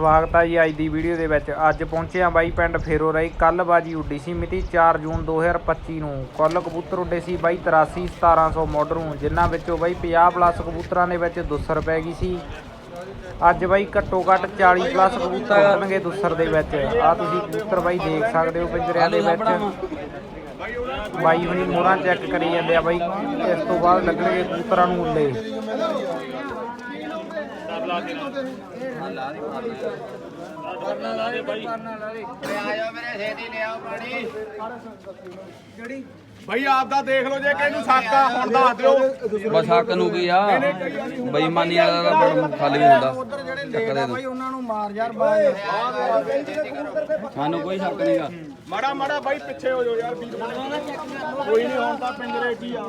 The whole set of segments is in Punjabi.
ਸਵਾਗਤ ਹੈ ਜੀ ਅੱਜ ਦੀ ਵੀਡੀਓ ਦੇ ਵਿੱਚ। ਅੱਜ ਪਹੁੰਚੇ ਆ ਬਾਈ ਪਿੰਡ ਫੇਰੋ ਰਾਈ। ਕੱਲ ਬਾਜੀ ਉੱਡੀ ਸੀ ਮਿਤੀ 4 ਜੂਨ 2025 ਨੂੰ। ਕੁੱਲ ਕਬੂਤਰ ਉੱਡੇ ਸੀ ਬਾਈ 83 1700 ਮੋਡਰ ਨੂੰ, ਜਿਨ੍ਹਾਂ ਵਿੱਚੋਂ ਬਾਈ 50 ਪਲੱਸ ਕਬੂਤਰਾਂ ਦੇ ਵਿੱਚ ਦੁਸਰ ਪੈ ਗਈ ਸੀ। ਅੱਜ ਬਾਈ ਘੱਟੋ ਘੱਟ 40 ਪਲੱਸ ਕਬੂਤਰ ਉੱਡਣਗੇ ਦੁਸਰ ਦੇ ਵਿੱਚ। ਆ ਤੁਸੀਂ ਕਬੂਤਰ ਬਾਈ ਦੇਖ ਸਕਦੇ ਹੋ ਪਿੰਜਰਿਆਂ ਦੇ ਵਿੱਚ। ਬਾਈ ਹੁਣੀ ਮੋਹਰਾਂ ਚੈੱਕ ਕਰੀ ਜਾਂਦੇ ਆ ਬਾਈ। ਇਸ ਤੋਂ ਬਾਅਦ ਲੱਗਣਗੇ ਕਬੂਤਰਾਂ ਨੂੰ ਉੱਲੇ। ਭਾਈ ਆਪ ਦਾ ਦੇਖ ਲਓ ਜੇ ਕਿਹਨੂੰ ਸਾਕਾ ਹੁਣ ਦੱਸ ਦਿਓ। ਬਸ ਹੱਕ ਨੂੰ ਕੀ ਆ? ਬੇਈਮਾਨੀ ਵਾਲਾ ਦਾ ਬੜਾ ਖਾਲੀ ਵੀ ਹੁੰਦਾ। ਚੱਕ ਦੇ ਦੋ ਉਹਨਾਂ ਨੂੰ ਮਾਰ ਯਾਰ ਬਾਹਰ ਸਾਨੂੰ ਕੋਈ ਹੱਕ ਨਹੀਂਗਾ ਮਾੜਾ ਮਾੜਾ ਬਾਈ ਪਿੱਛੇ ਹੋ ਜਾਓ ਯਾਰ ਵੀਰ ਕੇ। ਕੋਈ ਨਹੀਂ ਹੁਣ ਤਾਂ ਪਿੰਜਰੇ ਹੀ ਆ।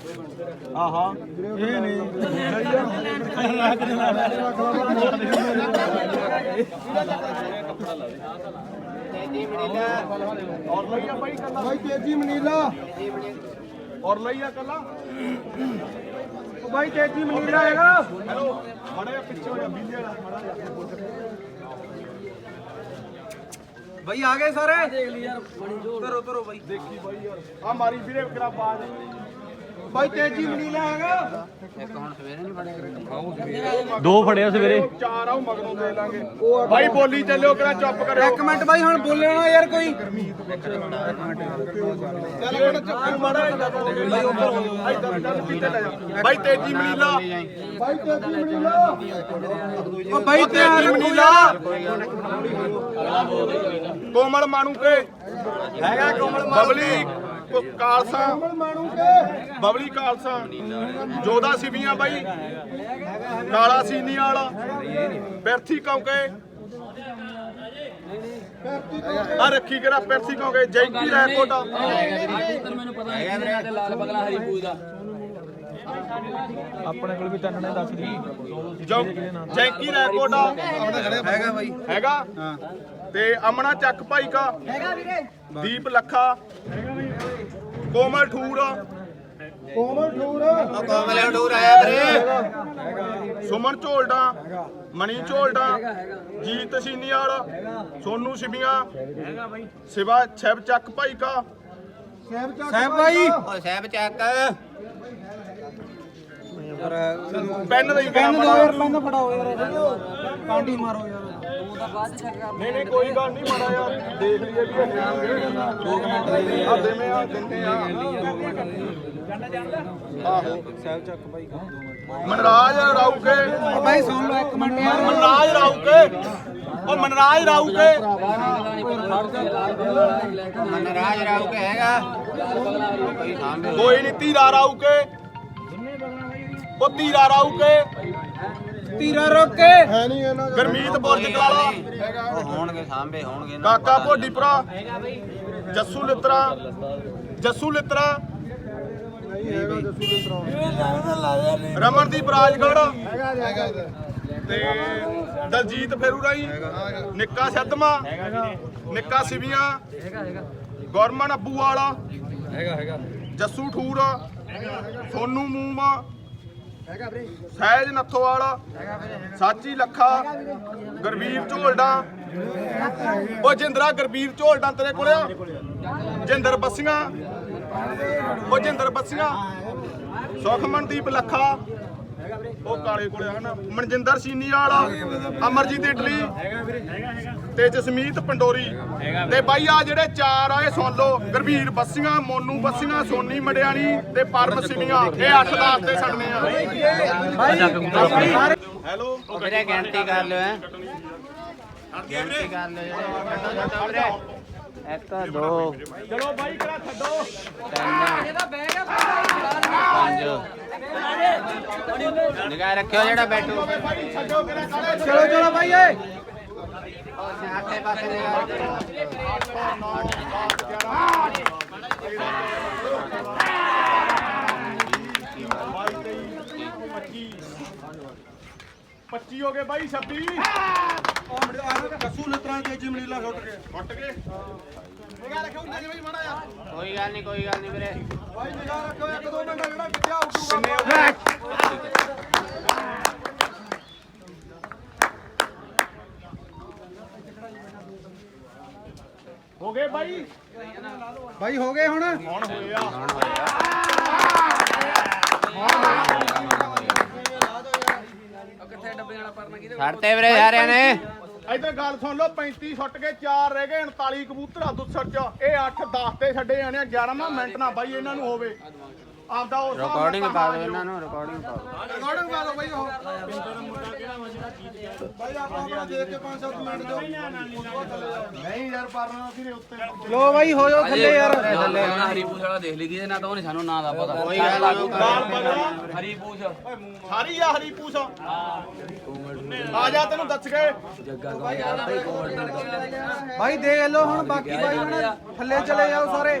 ਆਹਾ ਇਹ ਨਹੀਂ ਔਰ ਲਈਆ ਬਾਈ ਕੱਲਾ ਬਾਈ ਤੇਜੀ ਮਨੀਲਾ ਔਰ ਲਈਆ ਕੱਲਾ ਬਾਈ ਤੇਜੀ ਮਨੀਲਾ ਹੈਗਾ ਹੈਲੋ ਮਾੜਾ ਜਿਹਾ ਪਿੱਛੇ ਹੋ ਜਾ ਬੀਲੇ ਵਾਲਾ ਮਾੜਾ ਜਿਹਾ ਬਈ ਆ ਗਏ ਸਾਰੇ ਦੇਖ ਲਈ ਯਾਰ ਤਰੋ ਤਰੋ ਬਈ ਦੇਖੀ ਬਾਈ ਯਾਰ ਆ ਮਾਰੀ ਵੀਰੇ ਕਿਹੜਾ ਬਾਜ ਬਾਈ ਤੇਜੀ ਮਨੀਲਾ ਹੈਗਾ ਦੋ ਫੜਿਆ ਸਵੇਰੇ। ਚਾਰ ਆਉ ਮਗਰੋਂ ਦੇ ਲਾਂਗੇ। ਬਾਈ ਬੋਲੀ ਚੱਲਿਓ ਕਿਹੜਾ ਚੁੱਪ ਕਰਿਓ। ਇੱਕ ਮਿੰਟ ਬਾਈ ਹੁਣ ਬੋਲਣਾ ਯਾਰ ਕੋਈ। ਬਾਈ ਤੇਜੀ ਮਨੀਲਾ ਬਾਈ ਤੇਜੀ ਮਨੀਲਾ ਉਹ ਬਾਈ ਤੇ ਤੇਜੀ ਮਨੀਲਾ ਕੋਮਲ ਮਾਣੂ ਕੇ। ਹੈਗਾ ਕੋਮਲ ਬਬਲੀ। ਕਾਲਸਾ। ਬਬਲੀ ਕਾਲਸਾ। ਜੋਦਾ ਸਿਵੀਆਂ ਬਾਈ। ਕਾਲਾ ਸੀਨੀ ਵਾਲਾ। ਬੈਰਥੀ ਕੌਂਕੇ। ਆ ਰੱਖੀ ਕਿਹੜਾ? ਪੈਰਥੀ ਕੌਂਕੇ। ਜੈਂਕੀ ਰੈਕੋਟਾ ਮੈਨੂੰ ਪਤਾ ਹੈ ਤੇ ਲਾਲ ਬਗਲਾ ਹਰੀ ਪੂਜ ਦਾ ਆਪਣੇ ਕੋਲ ਵੀ ਤਿੰਨ ਨੇ ਦੱਸ ਦੀ। ਜੋ ਜੈਂਕੀ ਰੈਕੋਟਾ ਹੈਗਾ? ਬਾਈ ਹੈਗਾ ਤੇ ਅਮਨਾ ਚੱਕ ਭਾਈ ਕਾ। ਹੈਗਾ ਵੀਰੇ। ਦੀਪ ਲੱਖਾ। ਕੋਮਲ ਠੂਰ। ਕੋਮਲ ਠੂਰ। ਕੋਮਲੇ ਡੂਰ ਆਇਆ ਵੀਰੇ। ਸੁਮਨ ਝੋਲਡਾ ਮਣੀ ਝੋਲਡਾ ਜੀਤ ਸੀਨੀ ਵਾਲਾ ਸੋਨੂ ਸਿਬੀਆਂ ਹੈਗਾ ਬਾਈ ਸਿਵਾ ਛੈਬ ਚੱਕ ਭਾਈ ਕਾ ਸਾਹਿਬ ਓ ਸਾਹਿਬ ਚੱਕ। ਪੈਨ ਦੇ ਪੈਨ ਦੋ ਯਾਰ ਪੈਨ ਫੜਾਓ ਯਾਰ ਕਾਂਡੀ ਮਾਰੋ ਯਾਰ। ਨਹੀਂ ਨਹੀਂ ਕੋਈ ਗੱਲ ਨਹੀਂ ਮਾੜਾ ਯਾਰ ਦੇਖ ਲਈਏ ਵੀ ਆ। ਦੇਵੇਂ ਆ ਦਿੰਦੇ ਆ ਆਹੋ। ਸਾਹਿਬ ਚੱਕ ਬਾਈ ਮਨਰਾਜ ਰਾਉਕੇ ਬਾਈ ਸੁਣ ਲਓ ਇੱਕ ਮਿੰਟ। ਯਾਰ ਮਨਰਾਜ ਰਾਉਕੇ ਉਹ ਮਨਰਾਜ ਰਾਉਕੇ ਮਨਰਾਜ ਰਾਉ ਕੇ ਹੈਗਾ। ਕੋਈ ਸਾਹਮਣੇ ਕੋਈ ਨਹੀਂ ਧੀਰਾ ਰਾਉਕੇ ਉਹ ਧੀਰਾ ਰਾਉਕੇ ਤੀਰਾ ਰੋਕ ਕੇ। ਗਰਮੀਤ ਬੁਰਜ ਕਾਲਾ। ਉਹ ਹੋਣਗੇ ਸਾਹਮਣੇ ਹੋਣਗੇ ਨਾ ਕਾਕਾ ਭੋਡੀਪੁਰਾ ਜੱਸੂ ਲਿੱਤਰਾ ਜੱਸੂ ਲਿੱਤਰਾ ਰਮਨਦੀਪ ਰਾਜਗੜ੍ਹ। ਤੇ ਦਲਜੀਤ ਫੇਰੂਰਾਈ। ਨਿੱਕਾ ਸੱਦਮਾ। ਨਿੱਕਾ ਸਿਵੀਆਂ। ਗੌਰਮਨ ਅੱਬੂ ਵਾਲਾ। ਹੈਗਾ ਹੈਗਾ। ਜੱਸੂ ਠੂਰ। ਸੋਨੂ ਮੂਮਾ। ਸਹਿਜ ਨੱਥੋਵਾਲਾ, ਸਾਚੀ ਲੱਖਾ ਗੁਰਵੀਰ ਝੋਲਡਾ। ਉਹ ਜਿੰਦਰਾ ਗੁਰਵੀਰ ਝੋਲਡਾ ਤੇਰੇ ਕੋਲ ਆ। ਜਿੰਦਰ ਬੱਸੀਆਂ। ਉਹ ਜਿੰਦਰ ਬੱਸੀਆਂ। ਸੁਖਮਨਦੀਪ ਲੱਖਾ। ਉਹ ਕਾਲੇ ਕੋਲੇ ਆ ਨਾ ਮਨਜਿੰਦਰ ਸੀਨੀ ਵਾਲਾ ਅਮਰਜੀਤ ਇਟਲੀ ਤੇ ਜਸਮੀਤ ਪੰਡੋਰੀ। ਤੇ ਬਾਈ ਆ ਜਿਹੜੇ ਚਾਰ ਆਏ ਸੁਣ ਲਓ। ਗੁਰਵੀਰ ਬੱਸੀਆਂ ਮੋਨੂ ਬੱਸੀਆਂ ਸੋਨੀ ਮੜਿਆਣੀ ਤੇ ਪਰਮ ਸਿੰਘੀਆਂ ਇਹ 8 10 ਤੇ ਛੱਡਨੇ ਆ। ਹੈਲੋ। ਵੀਰੇ ਗਿਣਤੀ ਕਰ ਲਿਓ ਐ ਗਿਣਤੀ ਕਰ ਲਿਓ। ਵੀਰੇ ਇੱਕ ਦੋ। ਚਲੋ ਬਾਈ ਕਰਾ ਛੱਡੋ? ਪੰਜ ਨਿਗਾਹ ਰੱਖਿਓ ਜਿਹੜਾ ਬੈਠੂ। ਚਲੋ ਚਲੋ ਬਾਈ ਏ। ਆਸੇ ਪਾਸੇ ਨਿਗਾਹ ਰੱਖਿਓ। 25 ਹੋ ਗਏ ਬਾਈ 26 ਉਹ ਮਿੰਟ ਆ ਕਸੂ ਲਤਰਾ ਤੇ ਜਿਮਲੀਲਾ ਸੁੱਟ ਕੇ ਫੁੱਟ ਗਏ ਨਿਗਾਹ ਯਾਰ ਕੋਈ ਗੱਲ ਨਹੀਂ ਕੋਈ ਗੱਲ ਨਹੀਂ ਵੀਰੇ। ਬਾਈ ਨਿਗਾਹ ਰੱਖੋ ਇੱਕ ਦੋ ਮਿੰਟ ਜਿਹੜਾ ਕਿੱਥੇ ਆਊਗਾ ਹੋ ਗਏ ਬਾਈ। ਬਾਈ ਹੋ ਗਏ ਹੁਣ? ਛੱਡਤੇ ਵੀਰੇ ਸਾਰਿਆਂ ਨੇ। ਇਧਰ ਗੱਲ ਸੁਣ ਲਓ 35 ਛੁੱਟ ਕੇ 4 ਰਹਿ ਗਏ 39 ਕਬੂਤਰ ਆ ਦੁੱਸਰ ਚ। ਇਹ 8 10 ਤੇ ਛੱਡੇ ਜਾਣੇ ਆ 11ਵਾਂ ਮਿੰਟ ਨਾ ਬਾਈ ਇਹਨਾਂ ਨੂੰ ਹੋਵੇ। ਆਪਦਾ ਉਸ ਹਿਸਾਬ ਨਾਲ ਰਿਕਾਰਡਿੰਗ ਤਾਂ ਪਾ ਹਾਂ ਦਿਓ ਜੀ। ਇਹਨਾਂ ਨੂੰ ਰਿਕਾਰਡਿੰਗ ਪਾ ਦਿਓ ਰਿਕਾਰਡਿੰਗ ਪਾ ਲਓ ਬਾਈ ਉਹ ਬਾਈ ਆਪਾਂ ਆਪਣਾ ਦੇਖ ਕੇ 5-7 ਮਿੰਟ ਦਿਓ ਨਹੀਂ ਯਾਰ ਪਰਨਾ ਅਸੀਂ ਨੇ ਉੱਤੇ ਲੋ ਬਾਈ ਹੋ ਜਾਓ ਥੱਲੇ ਯਾਰ ਥੱਲੇ ਹੁਣ ਹਰੀਪੂਛ ਵਾਲਾ ਦੇਖ ਲਈ ਦੀ ਨਾ ਤਾਂ ਉਹਨੇ ਸਾਨੂੰ ਨਾਂ ਦਾ ਪਤਾ ਕੋਈ ਗੱਲ ਨਹੀਂ ਲਾਲ ਪਗੜਾ ਹਰੀਪੂਛ ਸਾਰੀ ਆ ਹਰੀ ਪੂਸ ਆ ਜਾ ਤੈਨੂੰ ਦੱਸ ਗਏ ਬਾਈ ਦੇਖ ਲਓ ਹੁਣ ਬਾਕੀ ਬਾਈ ਹੁਣ ਥੱਲੇ ਚਲੇ ਜਾਓ ਸਾਰੇ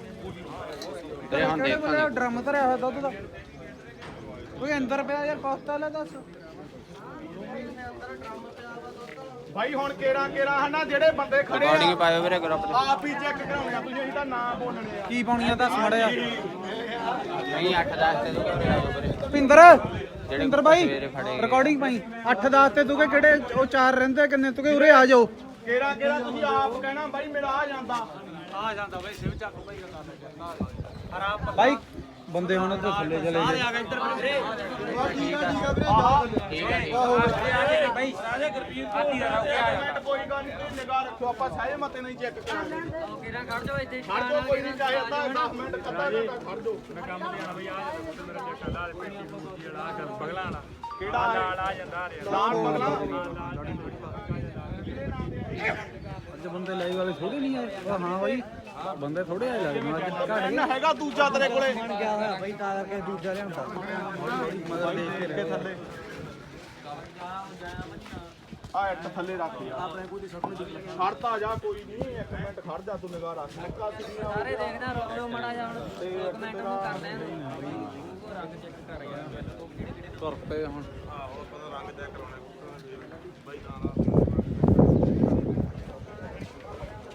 ਹੁਣ ਕਿਹੜੇ ਦੇਖਾਂਗੇ। ਵੇਲੇ ਡਰਮ ਧਰਿਆ ਹੋਇਆ ਦੁੱਧ ਦਾ? ਕੋਈ ਅੰਦਰ ਪਿਆ ਯਾਰ ਕੋਸਤਾ ਲੈ ਦੱਸ। ਬਾਈ ਹੁਣ ਕੇਰਾ ਕੇਰਾ ਹਨਾ ਜਿਹੜੇ ਬੰਦੇ ਖੜੇ ਰਿਕਾਰਡਿੰਗ ਆ ਪਾਇਓ ਵੀਰੇ ਗਰੁੱਪ ਤੇ ਆਪ ਹੀ ਚੈੱਕ ਕਰਾਉਣੇ ਆ ਤੁਸੀਂ ਅਸੀਂ ਤਾਂ ਨਾਂ ਬੋਲਣੇ ਆ। ਕੀ ਪਾਉਣੀ ਆ ਦੱਸ ਮੜਿਆ ਨਹੀਂ 8 10 ਤੇ ਦੋ ਵੀਰੇ। ਪਿੰਦਰ ਜਿਹੜੇ ਪਿੰਦਰ ਬਾਈ ਸਵੇਰੇ ਫੜੇ ਗਏ। ਰਿਕਾਰਡਿੰਗ ਪਾਈ। 8 10 ਤੇ ਤੂੰ ਕਿ ਕਿਹੜੇ ਉਹ ਚਾਰ ਰਹਿੰਦੇ ਕਿੰਨੇ ਤੂੰ ਕਿ ਉਰੇ ਆ ਜਾਓ। ਕੇਰਾ ਕੇਰਾ ਤੁਸੀਂ ਆਪ ਕਹਿਣਾ ਬਾਈ ਮੇਰਾ ਆ ਜਾਂਦਾ। ਬਾਈ ਬੰਦੇ ਹੁਣ ਤਾਂ ਥੱਲੇ ਚਲੇ ਗਏ ਮਿੰਟ ਕੋਈ ਗੱਲ ਨਹੀਂ ਤੁਸੀਂ ਨਿਗਾਹ ਰੱਖੋ ਆਪਾਂ ਸਾਰੇ ਮਤੇ ਨਹੀਂ ਚੈੱਕ ਕਰਾਂਗੇ ਕਿਹੜਾ ਖੜ ਜਾਓ ਇੱਥੇ ਖੜ ਜਾਓ ਕੋਈ ਨਹੀਂ ਚਾਹੇ ਅੱਧਾ 10 ਮਿੰਟ ਕੱਦਾ ਘੰਟਾ ਖੜ ਜਾਓ ਮੈਂ ਕੰਮ ਦੇਣਾ ਬਈ ਆ ਮੇਰਾ ਚੱਕਾ ਲਾਲ ਪੇਟੀ ਬੂਟੀ ਵਾਲਾ ਕਰ ਪਗਲਾ ਵਾਲਾ ਕਿਹੜਾ ਲਾਲ ਆ ਜਾਂਦਾ ਲਾਲ ਪਗਲਾ ਅੱਜ ਬੰਦੇ ਲਾਈਵ ਵਾਲੇ ਥੋੜੇ ਨਹੀਂ ਆਏ ਹਾਂ ਬਾਈ ਬੰਦੇ ਥੋੜੇ ਲੱਗਦੇ ਮੈਨੂੰ ਅੱਜ ਘੱਟ ਇਹਨਾਂ ਹੈਗਾ ਦੂਜਾ ਤੇਰੇ ਕੋਲੇ। ਗਿਆ ਹੋਇਆ ਬਾਈ ਤਾਂ ਕਰਕੇ ਦੂਜਾ ਲਿਆਂਦਾ। ਮਦਦ ਦੇਖ ਕੇ ਥੱਲੇ। ਆ ਇੱਟ ਥੱਲੇ ਰੱਖ ਯਾਰ। ਆਪਣੇ ਕੋਈ ਖੜਤਾ ਜਾ ਕੋਈ ਨਹੀਂ ਇੱਕ ਮਿੰਟ ਖੜ ਜਾ ਤੂੰ ਨਿਗਾਹ ਰੱਖ। ਨਿੱਕਾ ਸਿੱਧੀਆਂ ਸਾਰੇ ਦੇਖਦਾ ਰੋਕੋ ਮੜਾ ਜਾਣ ਤੇ ਇੱਕ ਮਿੰਟ ਨੂੰ ਕਰਨੇ ਤੁਰ ਪਏ ਹੁਣ।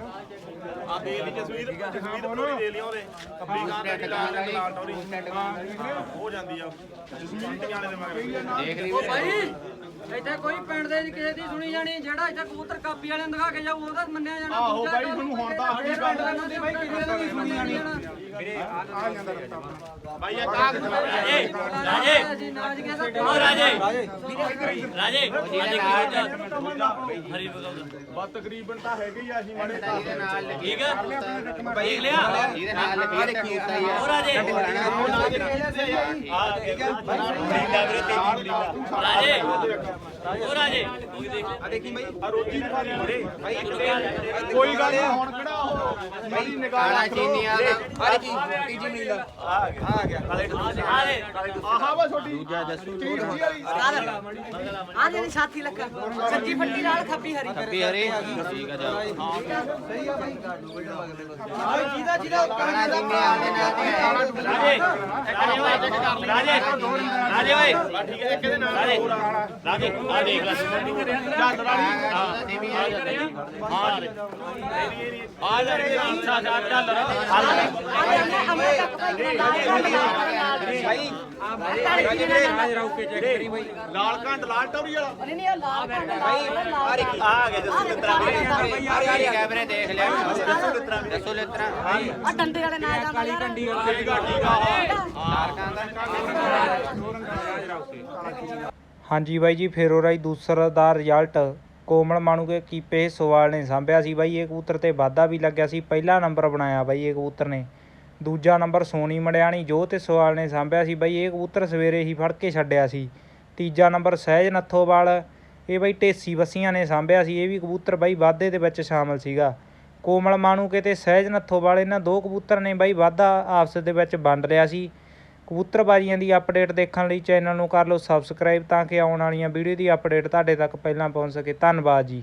ਦੇ ਲਈ ਜਸਵੀਰ ਜਸਵੀਰ ਥੋੜੀ ਦੇ ਲਿਆ ਉਹਦੇ। ਕੱਬੀ ਗਾਂ ਦਾ ਲਾਲ ਰੰਗ ਲਾਲ ਟੌਰੀ ਹੋ ਜਾਂਦੀ ਆ। ਜਸਵੀਰ ਟਿਆਲੇ ਦੇ ਮਗਰ। ਦੇਖ ਲਈ ਵੀਰੇ ਇੱਥੇ ਕੋਈ ਪਿੰਡ ਦੇ ਕਿਸੇ ਦੀ ਸੁਣੀ ਜਾਣੀ ਜਿਹੜਾ ਇੱਥੇ ਕਬੂਤਰ ਕਾਪੀ ਵਾਲਿਆਂ ਦਿਖਾ ਕੇ ਜਾਊ ਉਹਦਾ ਮੰਨਿਆ ਜਾਣਾ ਆਹੋ ਤਾਂ ਤੁਹਾਨੂੰ ਹੁਣ ਤਾਂ ਗੱਲ। ਪਿੰਡ ਦੇ ਬਾਈ ਕਿਸੇ ਦੀ ਸੁਣੀ ਜਾਣੀ। ਬਾਈ ਇਹ ਕਾਗ ਰਾਜੇ ਅਸੀਂ ਨਾਜ ਕੇ ਤਾਂ ਰਾਜੇ ਬਾ ਤਕਰੀਬਨ ਤਾਂ ਹੈਗੇ ਹੀ ਆ ਅਸੀਂ ਮਾੜੇ ਠੀਕ ਹੈ ਦੇਖ ਲਿਆ ਇਹਦੇ ਨਾਲ ਆ? ਰਾਜੇ। ਕੋਈ ਗੱਲ ਨਹੀਂ। ਹੁਣ ਕਿਹੜਾ ਉਹ ਮੇਰੀ ਨਿਗਾਹ ਕਾਲਾ ਰੱਖ ਚੀਨੀ ਲਓ। ਵਾਲਾ ਹਰ ਕੀ ਤੀਜੀ ਨੀਲਾ ਆਹਾ ਵਾ ਛੋਟੀ। ਦੂਜਾ ਜੱਸੂ ਵਾਲੀ। ਆ ਜਿਹੜੀ ਸਾਥੀ ਲੱਗਾ ਸੱਜੀ ਫੱਟੀ ਨਾਲ ਖੱਬੀ ਹਰੀ। ਕੱਬੀ ਹਰੀ। ਠੀਕ ਆ ਜਾ ਜਿਹਦਾ ਜਿਹਦਾ ਕਾਲਾ ਚੀਨੀ ਆਦੇ ਨਾਲ ਤੇ ਰਾਜੇ ਓਏ ਠੀਕ ਹੈ ਕਿਹਦੇ ਨਾਲ ਰਾਜੇ ਰਾਜੇ ਆ ਦੇਖ ਲੈ। ਚੱਲ ਰਾਣੀ ਆ ਜਾ। ਅੱਛਾ ਚੱਲ ਚੱਲ। ਲਾਲ ਘੰਟ ਲਾਲ ਟੌਰੀ ਵਾਲਾ। ਨਹੀਂ ਨਹੀਂ ਲਾਲ ਕੰਡ ਲਾਲ ਆ ਗਿਆ ਜੱਸੂ ਕਿਤਰਾ ਹਰੀ ਕੈਮਰੇ ਦੇਖ ਲਿਆ। ਦੱਸੋ ਲਿਤਰਾ ਆ। ਡੰਡੇ ਵਾਲੇ ਨਾਲ ਜਾਂਦਾ ਕਾਲੀ ਕੰਡੀ ਠੀਕ ਆ ਠੀਕ ਆ ਤਾਰਕਾਂ ਦਾ ਹਾਂਜੀ ਬਾਈ ਜੀ, ਫੇਰੋ ਰਾਈ ਦੂਸਰਾ ਦਾ ਰਿਜ਼ਲਟ ਕੋਮਲ ਮਾਣੂ ਕੇ ਕੀਪੇ ਸਵਾਲ ਨੇ, ਸਾਂਭਿਆ ਸੀ ਬਾਈ, ਇਹ ਕਬੂਤਰ ਤੇ ਵਾਧਾ ਵੀ ਲੱਗਿਆ ਸੀ। ਪਹਿਲਾ ਨੰਬਰ ਬਣਾਇਆ ਬਾਈ ਇਹ ਕਬੂਤਰ ਨੇ। ਦੂਜਾ ਨੰਬਰ ਸੋਨੀ ਮੜਿਆਣੀ, ਜੋ ਤੇ ਸਵਾਲ ਨੇ, ਸਾਂਭਿਆ ਸੀ ਬਾਈ, ਇਹ ਕਬੂਤਰ ਸਵੇਰੇ ਹੀ ਫੜ ਕੇ ਛੱਡਿਆ ਸੀ। ਤੀਜਾ ਨੰਬਰ ਸਹਿਜ ਨੱਥੋਵਾਲ, ਇਹ ਬਾਈ ਢੇਸੀ ਵਸੀਆਂ ਨੇ, ਸਾਂਭਿਆ ਸੀ, ਇਹ ਵੀ ਕਬੂਤਰ ਬਾਈ ਵਾਧੇ ਦੇ ਵਿੱਚ ਸ਼ਾਮਲ ਸੀਗਾ। ਕੋਮਲ ਮਾਣੂ ਕੇ ਕਿਤੇ ਸਹਿਜ ਨੱਥੋਵਾਲ, ਇਹਨਾਂ ਦੋ ਕਬੂਤਰ ਨੇ ਬਾਈ ਵਾਧਾ ਆਪਸ ਦੇ ਵਿੱਚ ਵੰਡ ਲਿਆ ਸੀ। ਕਬੂਤਰਬਾਜ਼ੀਆਂ ਦੀ ਅਪਡੇਟ ਦੇਖਣ ਲਈ ਚੈਨਲ ਨੂੰ ਕਰ ਲਓ ਸਬਸਕ੍ਰਾਈਬ ਤਾਂ ਕਿ ਆਉਣ ਵਾਲੀਆਂ ਵੀਡੀਓ ਦੀ ਅਪਡੇਟ ਤੁਹਾਡੇ ਤੱਕ ਪਹਿਲਾਂ ਪਹੁੰਚ ਸਕੇ। ਧੰਨਵਾਦ ਜੀ।